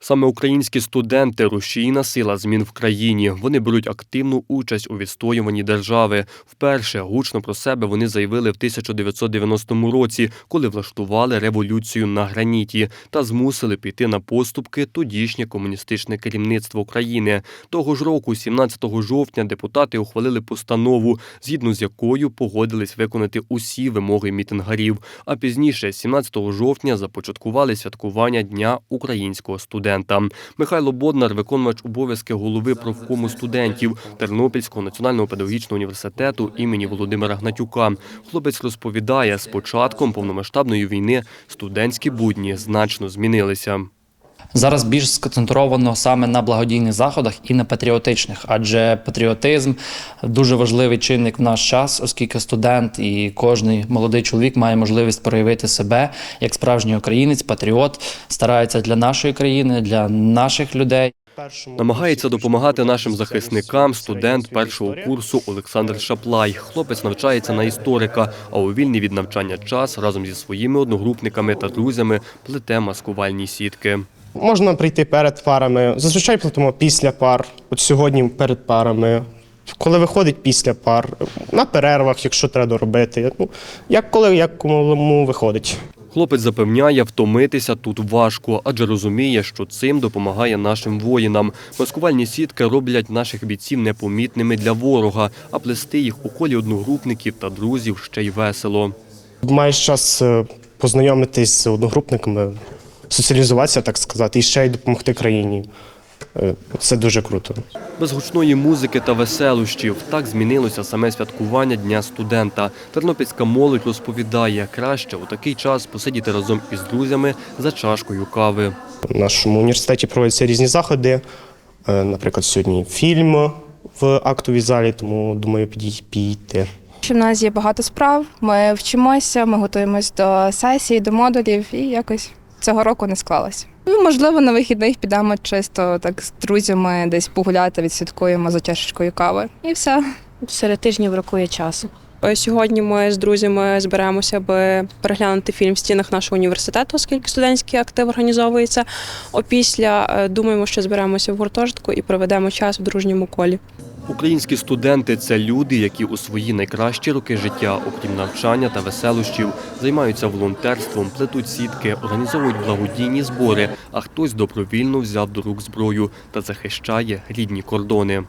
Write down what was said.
Саме українські студенти рушійна сила змін в країні. Вони беруть активну участь у відстоюванні держави. Вперше гучно про себе вони заявили в 1990 році, коли влаштували революцію на граніті та змусили піти на поступки тодішнє комуністичне керівництво країни. Того ж року, 17 жовтня, депутати ухвалили постанову, згідно з якою погодились виконати усі вимоги мітингарів. А пізніше, 17 жовтня, започаткували святкування Дня українського студента. Михайло Боднар, виконувач обов'язки голови профкому студентів Тернопільського національного педагогічного університету імені Володимира Гнатюка. Хлопець розповідає, з початком повномасштабної війни студентські будні значно змінилися. Зараз більш сконцентровано саме на благодійних заходах і на патріотичних, адже патріотизм дуже важливий чинник в наш час, оскільки студент і кожний молодий чоловік має можливість проявити себе як справжній українець, патріот, старається для нашої країни, для наших людей. Намагається допомагати нашим захисникам студент першого курсу Олександр Шаплай. Хлопець навчається на історика, а у вільний від навчання час разом зі своїми одногрупниками та друзями плете маскувальні сітки. Можна прийти перед парами. Зазвичай платимо після пар. От сьогодні перед парами. Коли виходить після пар, на перервах, якщо треба доробити. Ну, як коли як кому виходить. Хлопець запевняє, втомитися тут важко, адже розуміє, що цим допомагає нашим воїнам. Маскувальні сітки роблять наших бійців непомітними для ворога, а плести їх у колі одногрупників та друзів ще й весело. Маєш час е, познайомитись з одногрупниками, соціалізуватися, так сказати, і ще й допомогти країні. Е, Це дуже круто. Без гучної музики та веселощів так змінилося саме святкування Дня студента. Тернопільська молодь розповідає, краще у такий час посидіти разом із друзями за чашкою кави. В нашому університеті проводяться різні заходи. Е, Наприклад, сьогодні фільм в актовій залі, тому думаю, підій- підійти. В нас є багато справ, ми вчимося, ми готуємось до сесії, до модулів, і якось цього року не склалося. Ну, можливо, на вихідних підемо чисто так з друзями десь погуляти, відсвяткуємо за чашечкою кави. І все. Серед тижнів бракує часу. Е, Сьогодні ми з друзями зберемося, аби переглянути фільм в стінах нашого університету, оскільки студентський актив організовується. Опісля е, думаємо, що зберемося в гуртожитку і проведемо час в дружньому колі. Українські студенти це люди, які у свої найкращі роки життя, окрім навчання та веселощів, займаються волонтерством, плетуть сітки, організовують благодійні збори, а хтось добровільно взяв до рук зброю та захищає рідні кордони.